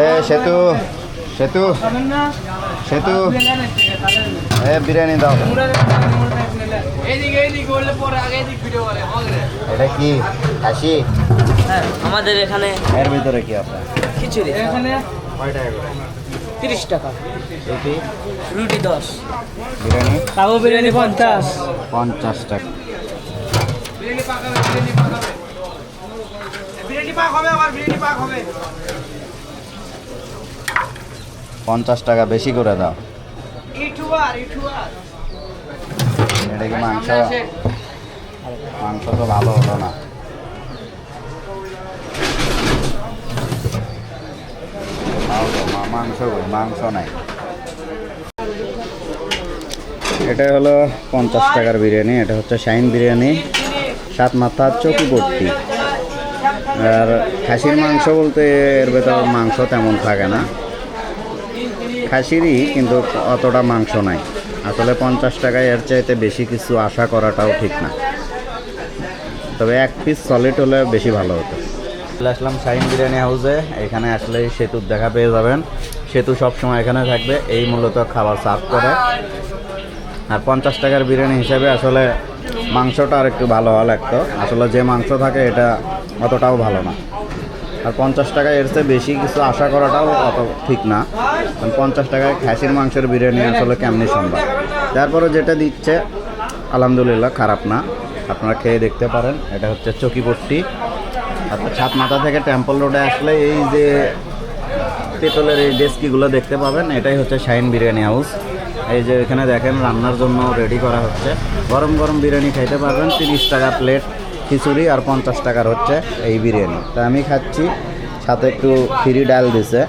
এ সেতু সেতু সেতু। এ বিরিয়ানি দাও। এটা কি? খাসি? হ্যাঁ আমাদের এখানে এর ভিতরে কি আপনার খিচুড়ি। এখানে? টাকা তিরিশ টাকা। এটি রুটি দশ। বিরিয়ানি? কাবু বিরিয়ানি পঞ্চাশ। পঞ্চাশ টাকা। বিরিয়ানি পাকাবে বিরিয়ানি পাকাবে বিরিয়ানি পাক হবে আবার বিরিয়ানি পাক হবে। পঞ্চাশ টাকা বেশি করে দাও। এটা কি মাংস? মাংস তো ভালো হলো না। মাংস মাংস নাই। এটা হলো পঞ্চাশ টাকার বিরিয়ানি, এটা হচ্ছে শাইন বিরিয়ানি, সাত মাথা, চকি ভর্তি। আর খাসির মাংস বলতে এর ভেতর মাংস তেমন থাকে না। খাসিরই কিন্তু অতটা মাংস নাই। আসলে পঞ্চাশ টাকায় এর চাইতে বেশি কিছু আশা করাটাও ঠিক না। তবে এক পিস সলিড হলে বেশি ভালো হতো। চলে আসলাম শাইন বিরিয়ানি হাউসে এখানে আসলে সেতুর দেখা পেয়ে যাবেন। সেতু সবসময় এখানে থাকবে। এই মূলত খাবার সার্ভ করে। আর পঞ্চাশ টাকার বিরিয়ানি হিসেবে আসলে মাংসটা আর একটু ভালো হওয়া লাগতো। আসলে যে মাংস থাকে এটা অতটাও ভালো না। আর পঞ্চাশ টাকা এর চেয়ে বেশি কিছু আশা করাটাও অত ঠিক না। পঞ্চাশ টাকায় খাসির মাংসের বিরিয়ানি আসলে কেমনি সম্ভব? তারপরে যেটা দিচ্ছে, আলহামদুলিল্লাহ খারাপ না। আপনারা খেয়ে দেখতে পারেন, এটা হচ্ছে চকিপট্টি তারপর ছাত মাথা থেকে টেম্পল রোডে আসলে এই যে পেট্রোলের এই ডেস্কিগুলো দেখতে পাবেন, এটাই হচ্ছে শাইন বিরিয়ানি হাউস। এই যে এখানে দেখেন, রান্নার জন্য রেডি করা হচ্ছে। গরম গরম বিরিয়ানি খাইতে পারবেন, তিরিশ টাকা প্লেট খিচুড়ি আর পঞ্চাশ টাকার হচ্ছে এই বিরিয়ানি। তা আমি খাচ্ছি, সাথে একটু ফ্রি ডাল দিছে।